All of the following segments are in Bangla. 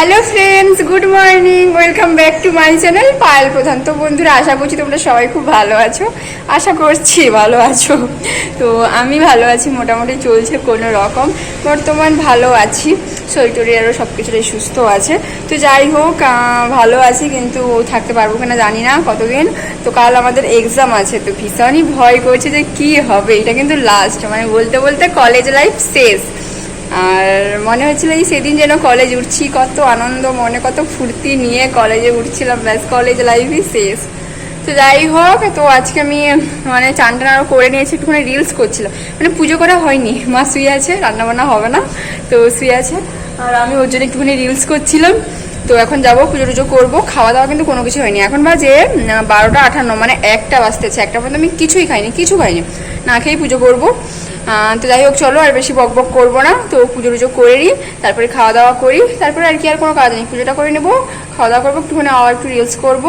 Hello friends good morning welcome back to my channel Payel Pradhan তো বন্ধুরা, আশা করছি তোমরা সবাই খুব ভালো আছো। আশা করছি ভালো আছো। তো আমি ভালো আছি, মোটামুটি চলছে কোনো রকম। বর্তমান ভালো আছি। শরীর আরও সব কিছুটাই সুস্থ আছে। তো যাই হোক ভালো আছি কিন্তু থাকতে পারব কিনা জানি না কতদিন। তো কাল আমাদের এক্সাম আছে, তো ভীষণই ভয় করছে যে কি হবে। এটা কিন্তু লাস্ট মানে বলতে বলতে কলেজ লাইফ শেষ। আর মনে হচ্ছিল এই সেদিন যেন কলেজ উঠছি, কত আনন্দ, মনে কত ফুর্তি নিয়ে কলেজে উঠছিলাম। ব্যাস কলেজ লাইফই শেষ। তো যাই হোক, তো আজকে আমি মানে চান টান আরও করে নিয়েছি, একটুখানি রিলস করছিলাম। মানে পুজো করা হয়নি। মা শুয়ে আছে, রান্নাবান্না হবে না, তো শুয়ে আছে। আর আমি ওর জন্য একটুখানি রিলস করছিলাম। তো এখন যাব, পুজো টুজো করব। খাওয়া দাওয়া কিন্তু কোনো কিছু হয়নি। এখন বাজে বারোটা আঠান্ন মানে একটা বাজতেছে। একটা পর্যন্ত আমি কিছুই খাইনি, কিছু খাইনি। না খেয়েই পুজো করব। তো যাই হোক, চলো আর বেশি বক বক করব না। তো পুজো টুজো করে নিই, তারপরে খাওয়া দাওয়া করি। তারপরে আর কি আর কোনো কাজ নেই, পুজোটা করে নেব, খাওয়া দাওয়া করব, একটুখানি আবার একটু রিলস করব।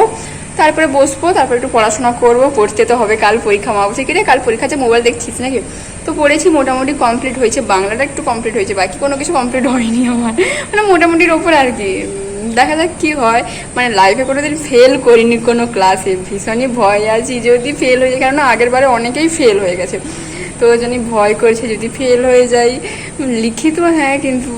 তারপরে বসবো, তারপরে একটু পড়াশোনা করব, পড়তে তো হবে, কাল পরীক্ষা মা বলছে কিরে কাল পরীক্ষা আছে মোবাইল দেখছিস নাকি? তো পড়েছি, মোটামুটি কমপ্লিট হয়েছে, বাংলাটা একটু কমপ্লিট হয়েছে, বাকি কোনো কিছু কমপ্লিট হয়নি আমার। মানে মোটামুটির ওপর আর কি। দেখা যাক কী হয়। মানে লাইফে কোনোদিন ফেল করিনি কোনো ক্লাসে ভীষণই ভয় আছি। যদি ফেল হয়ে যায়, কেননা আগের বারে অনেকেই ফেল হয়ে গেছে। তো জন্যই ভয় করছে, যদি ফেল হয়ে যাই। লিখিত হ্যাঁ কিন্তু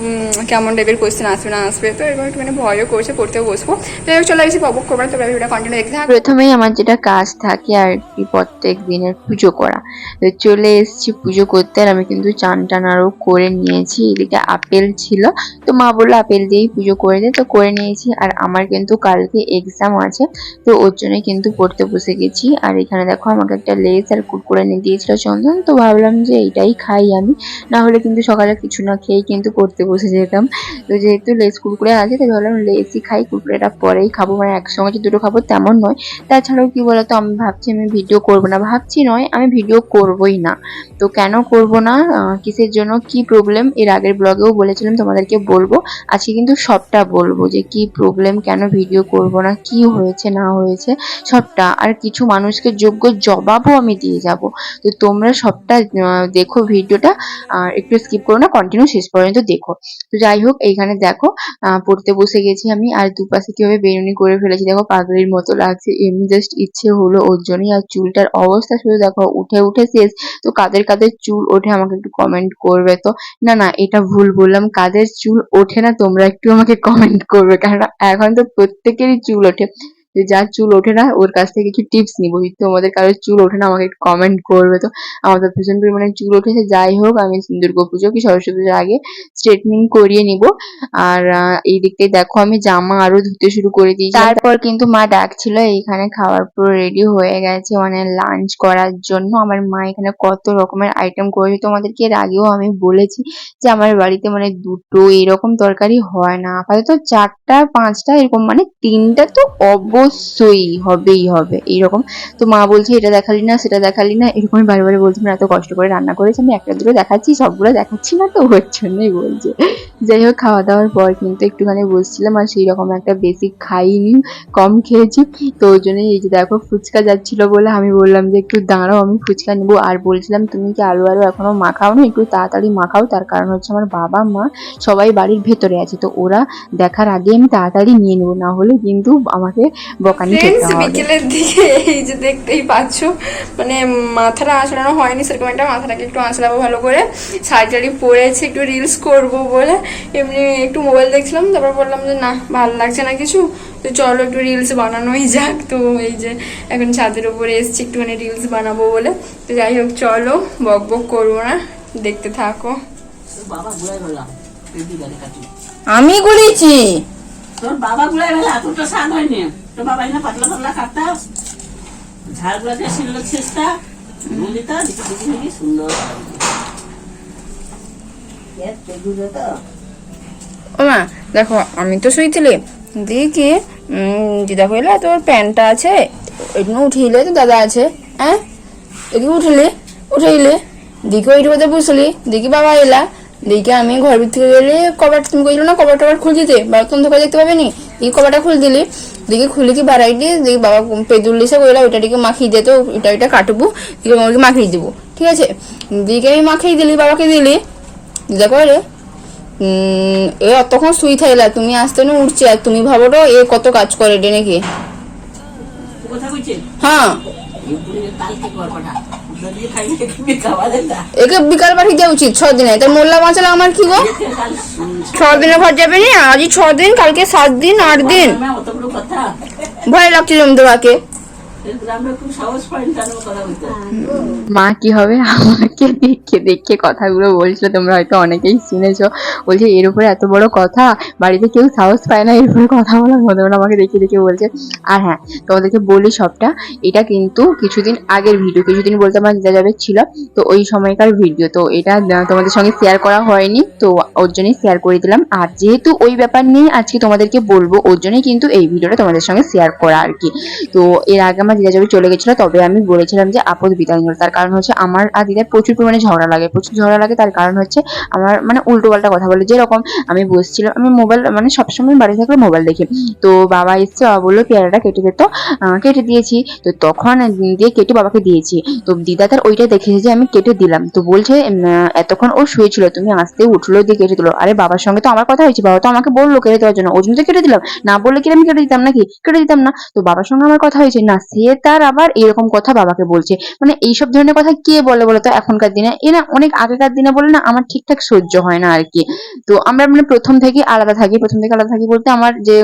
কেমন টাইপের কোয়েশ্চেন আসবে, না আসবে, তো এরকম একটু মানে ভয়ও করছে, পড়তেও বসবো। যাই হোক, চলে বেশি পবক করব না তো ভিডিওটা কন্টিনিউ দেখতে থাকো প্রথমেই আমার যেটা কাজ থাকে আর কি, প্রত্যেক দিনের পুজো করা। তো চলে এসেছি পুজো করতে, আর আমি কিন্তু চান টান আরও করে নিয়েছি। এদিকে আপেল ছিল, তো মা বলল আপেল দিয়েই পুজো করে দে তো করে নিয়েছি। আর আমার কিন্তু কালকে এক্সাম আছে, তো ওর জন্য কিন্তু পড়তে বসে গেছি। আর এখানে দেখো, আমাকে একটা লেস আর কুরকুরে নিয়ে দিয়েছিল চন্দন, তো ভাবলাম যে এইটাই খাই আমি। না হলে কিন্তু সকালে কিছু না খেয়েই কিন্তু করতে বসে যেতাম। তো যেহেতু লেস কুরকুরে আছে, তাই ভাবলাম লেসই খাই, কুরকুরেটা পরেই খাব। মানে একসঙ্গে যে দুটো খাব তেমন নয়। তাছাড়াও কি বলতো, আমি ভাবছি আমি ভিডিও করব না। ভাবছি নয়, আমি ভিডিও করবই না। তো কেন করব না? কিসের জন্য? কি প্রবলেম এর আগের ব্লগেও বলেছিলাম, তোমাদেরকে বলব। আজকে কিন্তু সবটা বলব যে কি প্রবলেম কেন ভিডিও করব না? কি হয়েছে, না হয়েছে? সবটা। আর কিছু মানুষকে যোগ্য জবাবও আমি দিয়ে যাব। তো তোমরা সবটা দেখো ভিডিওটা, আর একটু স্কিপ করো না কন্টিনিউ শেষ পর্যন্ত দেখো। তো যাই হোক, এইখানে দেখো পড়তে বসে গেছি আমি, আর দুপাশে কীভাবে বেরুনি করে ফেলেছি, দেখো পাগলির মতো লাগছে এমনি জাস্ট ইচ্ছে হলো ওর জন্যই, আর চুলটার অবস্থা শুধু দেখো, উঠে উঠে শেষ। তো কাদের কাদের চুল ওঠে আমাকে একটু কমেন্ট করবে তো? না না, এটা ভুল বললাম, কাদের চুল ওঠে না, তোমরা একটু আমাকে কমেন্ট করবে, কারণ এখন তো প্রত্যেকেরই চুল ওঠে। যে যার চুল ওঠে না, ওর কাছ থেকে কিছু টিপস নিবো। তোমাদের কারোর চুল ওঠে না, আমাকে একটু কমেন্ট করবে। তো আমাদের ভীষণ পরিমাণে চুল উঠেছে যাই হোক, আমি দুর্গা পুজো কি সরস্বতী পুজোর আগে স্ট্রেটনিং করিয়ে নিব। আর এই দিক থেকে দেখো, আমি জামা আরও ধুতে শুরু করে দিয়েছি। তারপর কিন্তু মা ডাকছিল, এইখানে খাবার পুরো রেডি হয়ে গেছে মানে লাঞ্চ করার জন্য। আমার মা এখানে কত রকমের আইটেম করেছে। তোমাদেরকে এর আগেও আমি বলেছি যে আমার বাড়িতে মানে দুটো এরকম তরকারি হয় না। আপাতত চারটা, পাঁচটা, এরকম মানে তিনটা তো অবশ্যই হবেই হবে, এইরকম। তো মা বলছে, এটা দেখালি না, সেটা দেখালি না। এরকমই বারে বারে বলছে না এত কষ্ট করে রান্না করেছি, আমি একটা দুটো দেখাচ্ছি, সবগুলো দেখাচ্ছি না তো? ওর জন্যই বলছে। যাই হোক খাওয়া দাওয়ার পর কিন্তু একটুখানি বসছিলাম, আর সেই রকম একটা বেশি খাইনি, কম খেয়েছি। তো ওই জন্যই এই যে দেখো, ফুচকা যাচ্ছিল বলে আমি বললাম যে, একটু দাঁড়াও, আমি ফুচকা নেব। আর বলছিলাম, তুমি কি আলু আলু এখনও মাখাও না? একটু তাড়াতাড়ি মাখাও। তার কারণ হচ্ছে আমার বাবা, মা সবাই বাড়ির ভেতরে আছে। তো ওরা দেখার আগে আমি তাড়াতাড়ি নিয়ে নেব, না হলে কিন্তু আমাকে বকানি খেতে ফ্রেন্ডস হবে। বিকেলের দিকে এই যে দেখতেই পাচ্ছ মানে মাথাটা আঁচড়ানো হয়নি সেরকম একটা মাথাটাকে একটু আঁচড়াবো ভালো করে। শাড়ি টাড়ি পরেছে একটু রিলস করব বলে। এমনি একটু মোবাইল দেখছিলাম তারপর বললাম যে না ভালো লাগছে না কিছু। তো চলো একটু রিলস বানানোই যাক। তো এই যে এখন ছাদের উপরে এসছি একটুখানি রিলস বানাবো বলে। তো যাই হোক চলো বক বক করব না দেখতে থাকো। আমি গুলিছি তোর বাবা গুলাই বেলা এতটা স্বাদ হয়নি। সুন্দর ও মা, দেখো, আমি তো শুইছিলি। দেখি দিদা কইলা, তোর প্যান্টটা আছে? এগুলো উঠিলে তো দাদা আছে হ্যাঁ দেখি উঠলে উঠাইলে দেখি ওইটা কথা বুঝলি দেখি বাবা এলা। দেখি আমি ঘর ভিতর গেলে কবাট তুমি কইলো না কবাট টবাট খুলে দিতে? বা কোন দোকান দেখতে পাবে নি? দেখি কবাটা খুলে দিলি। দেখি খুলে কি বাড়াইটি দেখি বাবা পেঁদুর দিছে কইলা ওইটা দিকে মাখিয়ে দে তো ওইটা ওইটা কাটবো। দিকে আমাকে মাখিয়ে দিব ঠিক আছে? দিকে আমি মাখিয়ে দিলি বাবাকে দিলি। দিদা কইলে এ অতক্ষণ শুই থাইলা তুমি আসতে না উঠছে আর তুমি ভাবো তো এ কত কাজ করে ডেনে নাকি? কইছে? হ্যাঁ। একে বিকাল পাঠিয়ে দেওয়া উচিত ছ দিনে তাই মোল্লা বাঁচালে আমার কি গো ছ দিনে ঘর যাবে না আজই ছ দিন কালকে সাত দিন আট দিন ভয় লাগছে জমদোড়াকে মা কি হবে? আমাকে দেখে দেখে কথাগুলো বলছিল। তোমরা হয়তো অনেকেই শুনেছো। বলছে, এর উপরে এত বড় কথা? বাড়িতে কেউ সাহস পায় না এর উপরে কথা বলার মতো। না আমাকে দেখে দেখে বলছে, আর হ্যাঁ তোমাদেরকে বলি সবটা। এটা কিন্তু কিছুদিন আগের ভিডিও কিছুদিন বলতে আমার দিদা যাবে ছিল। তো ওই সময়কার ভিডিও তো এটা তোমাদের সঙ্গে শেয়ার করা হয়নি। তো ওর জন্যই শেয়ার করে দিলাম। আর যেহেতু ওই ব্যাপার নিয়ে আজকে তোমাদেরকে বলব, ওর জন্যই কিন্তু এই ভিডিওটা তোমাদের সঙ্গে শেয়ার করা আর কি। তো এর আগে আমার দিদা যাবে চলে গেছিল তবে আমি বলেছিলাম যে আপদ বিদায় নিল তার কারণ হচ্ছে আমার আর দিদার প্রচুর পরিমাণে ঝগড়া লাগে প্রচুর ঝগড়া লাগে। তার কারণ হচ্ছে আমার মানে উল্টো পাল্টা কথা বলে। যেরকম আমি বসছিলাম আমি মোবাইল মানে সবসময় বাড়ি থাকলে মোবাইল দেখি। তো বাবা এসছে বাবা বলল পেয়ারাটা কেটে আহ, কেটে দিয়েছি। তো তখন দিয়ে কেটে বাবাকে দিয়েছি। তো দিদা তার ওইটা দেখেছে যে আমি কেটে দিলাম। তো বলছে এতক্ষণ ও শুয়েছিল তুমি আসতে উঠল দিয়ে কেটে দিলো। আরে বাবার সঙ্গে তো আমার কথা হয়েছে বাবা তো আমাকে বলল কেটে দেওয়ার জন্য। ওই জন্য তো কেটে দিলাম। না বললে কি আমি কেটে দিতাম নাকি? কেটে দিতাম না। তো বাবার সঙ্গে আমার কথা হয়েছে না সে তার আবার এরকম কথা বাবাকে বলছে। মানে এইসব ধরনের কথা কে বলে বলো তো এখনকার দিনে? এ না অনেক আগেকার দিনে বলে না, আমার ঠিকঠাক সহ্য হয় না আর কি। তো আমরা মানে প্রথম থেকে আলাদা থাকি, প্রথম থেকে আলাদা থাকি বলতে আমার যে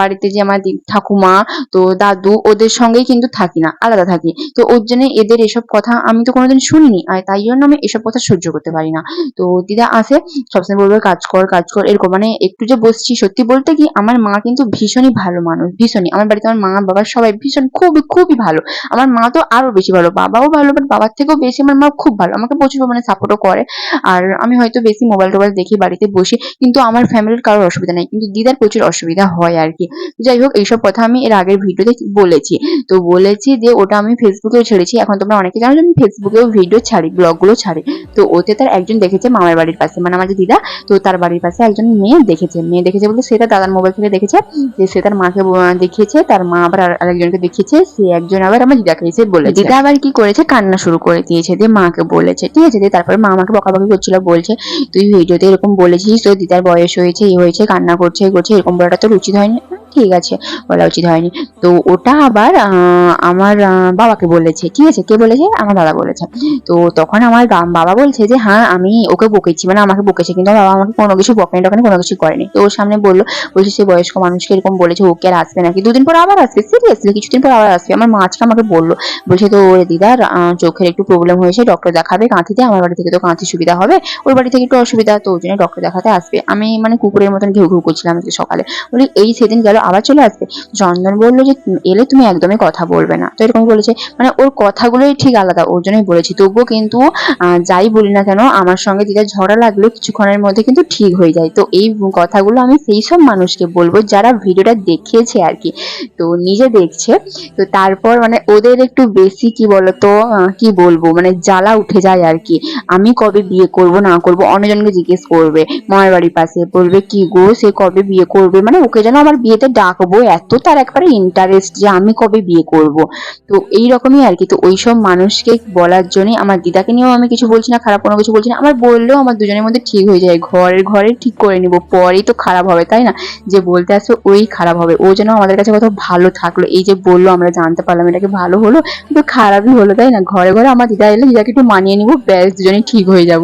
বাড়িতে যে আমার ঠাকুমা, তো দাদু, ওদের সঙ্গেই কিন্তু থাকি না, আলাদা থাকি। তো ওর জন্য এদের এসব কথা আমি তো কোনোদিন শুনিনি, আর তাই জন্য আমি এসব কথা সহ্য করতে পারি না। তো দিদা আসে, সবসময় বলবে, কাজ কর কাজ কর, এরকম। মানে একটু যে বসছি সত্যি বলতে কি, আমার মা কিন্তু ভীষণই ভালো মানুষ, ভীষণই। আমার বাড়িতে আমার মা, বাবা সবাই ভীষণ, খুবই খুবই ভালো। আমার মা তো আরও বেশি ভালো। বাবাও ভালো বাট বাবার থেকেও বেশি আমার মা খুব ভালো। আমাকে প্রচুর পরিমাণে সাপোর্টও করে। আর আমি হয়তো বেশি মোবাইল টোবাইল দেখি বাড়িতে বসে কিন্তু আমার ফ্যামিলির কারোর অসুবিধা নেই। কিন্তু দিদার প্রচুর অসুবিধা হয় আর কি। যাই হোক, এইসব কথা আমি এর আগের ভিডিওতে বলেছি। তো বলেছি যে ওটা আমি ফেসবুকেও ছেড়েছি। এখন তোমরা অনেকে জানো আমি ফেসবুকেও ভিডিও ছাড়ি ব্লগগুলো ছাড়ি। তো ওতে তার একজন দেখেছে মামার বাড়ির পাশে। মানে আমার দিদা, তো তার বাড়ির পাশে একজন মেয়ে দেখেছে। মেয়ে দেখেছে বলতে সে তার দাদার মোবাইল থেকে দেখেছে। যে সে তার মাকে দেখিয়েছে। তার মা আবার আর- আরেকজনকে দেখিয়েছে। সে একজন আবার আমার দিদাকে এসে বলে দিদা আবার কি করেছে? কান্না শুরু করে দিয়েছে দিয়ে মাকে বলেছে। ঠিক আছে, দিয়ে তারপরে মা আমাকে বকাবকি করছিল, বলছে, তুই ভিডিওতে এরকম বলেছিস তো দিদার বয়স হয়েছে, এ হয়েছে, কান্না করছে এই করছে, এরকম বলাটা তোর উচিত হয়নি। ঠিক আছে, বলা উচিত হয়নি। তো ওটা আবার আমার বাবাকে বলেছে, ঠিক আছে? কে বলেছে? আমার দাদা বলেছে। তো তখন আমার বাবা বলছে যে হ্যাঁ আমি ওকে বকেছি। মানে আমাকে বকেছে, কিন্তু বাবা আমাকে কোনো কিছু বকেনি টকেনি কোনো কিছু করেনি। তো ওর সামনে বলল, বলছে সে বয়স্ক মানুষকে এরকম বলেছে, ওকে আর আসবে নাকি দুদিন পর আবার আসবে সিরিয়াসলি কিছুদিন পর আবার আসবে। আমার মা আজকে আমাকে বলল, বলছে তো, ওর দিদার চোখের একটু প্রবলেম হয়েছে ডক্টর দেখাবে কাঁথিতে, আমার বাড়ি থেকে তো কাঁথি সুবিধা হবে। ওর বাড়ি থেকে একটু অসুবিধা, তো ওই জন্য ডক্টর দেখাতে আসবে। আমি মানে কুকুরের মতন ঘেউ ঘেউ করছিলাম সকালে। বলি, এই সেদিন গেল আবার চলে আসবে? চন্দন বলল যে এলে তুমি একদমই কথা বলবে না। তো এরকম বলেছে। মানে ওর কথাগুলোই ঠিক আলাদা, ওর জন্যই বলেছি। তবুও কিন্তু যাই বলি না কেন, আমার সঙ্গে দিদার ঝগড়া লাগল কিছুক্ষণের মধ্যে কিন্তু ঠিক হয়ে যায়। তো এই কথাগুলো আমি সেই সব মানুষকে বলব যারা ভিডিওটা দেখিয়েছে আর কি, তো নিজে দেখছে। তো তারপর মানে ওদের একটু বেশি কি বলতো কি বলব? মানে জ্বালা উঠে যায় আর কি। আমি কবে বিয়ে করব, না করব, অন্যজনকে জিজ্ঞেস করবে, মামার বাড়ির পাশে বলবে, কি গো, সে কবে বিয়ে করবে? মানে ওকে যেন আমার বিয়েতে ডাকবো এত তার একবারে ইন্টারেস্ট যে আমি কবে বিয়ে করব। তো এই রকমই আর কি। তো ওইসব মানুষকে বলার জন্যই আমার দিদাকে নিয়েও আমি কিছু বলছি না, খারাপ কোনো কিছু বলছি না। আমার বললেও আমার দুজনের মধ্যে ঠিক হয়ে যায়। ঘরের ঘরে ঠিক করে নিব। পরেই তো খারাপ হবে, তাই না? যে বলতে আসবে ওই খারাপ হবে। ও যেন আমাদের কাছে কত ভালো থাকল। এই যে বলল, আমরা জানতে পারলাম এটাকে ভালো হলো, কিন্তু খারাপই হলো, তাই না? ঘরে ঘরে আমার দিদা এলে দিদাকে একটু মানিয়ে নিবো, ব্যাস দুজনে ঠিক হয়ে যাব।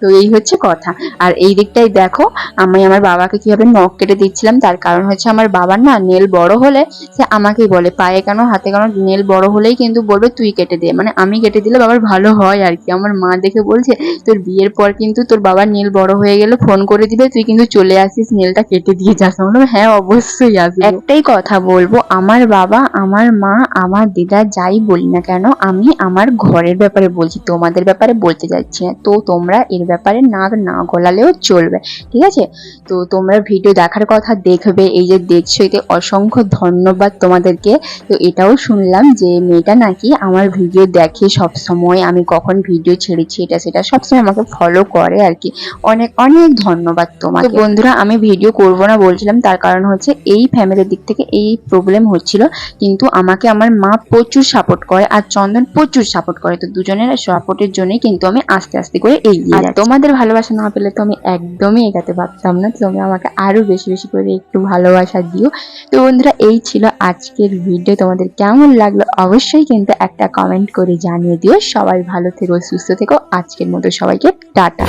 তো এই হচ্ছে কথা। আর এই দিকটাই দেখো, আমি আমার বাবাকে কীভাবে নখ কেটে দিচ্ছিলাম, তার কারণ হচ্ছে আমার বাবার না নেল বড় হলে সে আমাকেই বলে। পায়ে কেন হাতে কেন নেল বড় হলেই কিন্তু বলবে তুই কেটে দে। মানে আমি কেটে দিলে বাবার ভালো হয় আর কি। আমার মা দেখে বলছে তোর বিয়ের পর কিন্তু তোর বাবার নেল বড় হয়ে গেলে ফোন করে দিবে তুই কিন্তু চলে আসিস নেলটা কেটে দিয়ে যাস। বললাম, হ্যাঁ অবশ্যই আসব। একটাই কথা বলব আমার বাবা আমার মা আমার দিদা যাই বলি না কেন আমি আমার ঘরের ব্যাপারে বলছি তোমাদের ব্যাপারে বলতে যাচ্ছি না। তো তোমরা এর ব্যাপারে নাক না গলালেও চলবে ঠিক আছে? তো তোমরা ভিডিও দেখার কথা দেখবে এই যে দেখছ সত্যি অসংখ্য ধন্যবাদ তোমাদেরকে। তো এটাও শুনলাম যে মেয়েটা নাকি আমার ভিডিও দেখে সব সময় আমি কখন ভিডিও ছেড়েছি এটা সেটা সবসময় আমাকে ফলো করে আর কি। অনেক অনেক ধন্যবাদ তোমাকে। বন্ধুরা আমি ভিডিও করব না বলছিলাম তার কারণ হচ্ছে এই ফ্যামিলির দিক থেকে এই প্রবলেম হচ্ছিল। কিন্তু আমাকে আমার মা প্রচুর সাপোর্ট করে আর চন্দন প্রচুর সাপোর্ট করে। তো দুজনের সাপোর্টের জন্যই কিন্তু আমি আস্তে আস্তে করে এগিয়ে আর তোমাদের ভালোবাসা না পেলে তো আমি একদমই এগাতে পারতাম না। তুমি আমাকে আরও বেশি বেশি করে একটু ভালোবাসা দিও। তো বন্ধুরা এই ছিল আজকের ভিডিও তোমাদের কেমন লাগল অবশ্যই কিন্তু একটা কমেন্ট করে জানিয়ে দিও সবাই ভালো থেকো সুস্থ থেকো আজকের মতো সবাইকে টাটা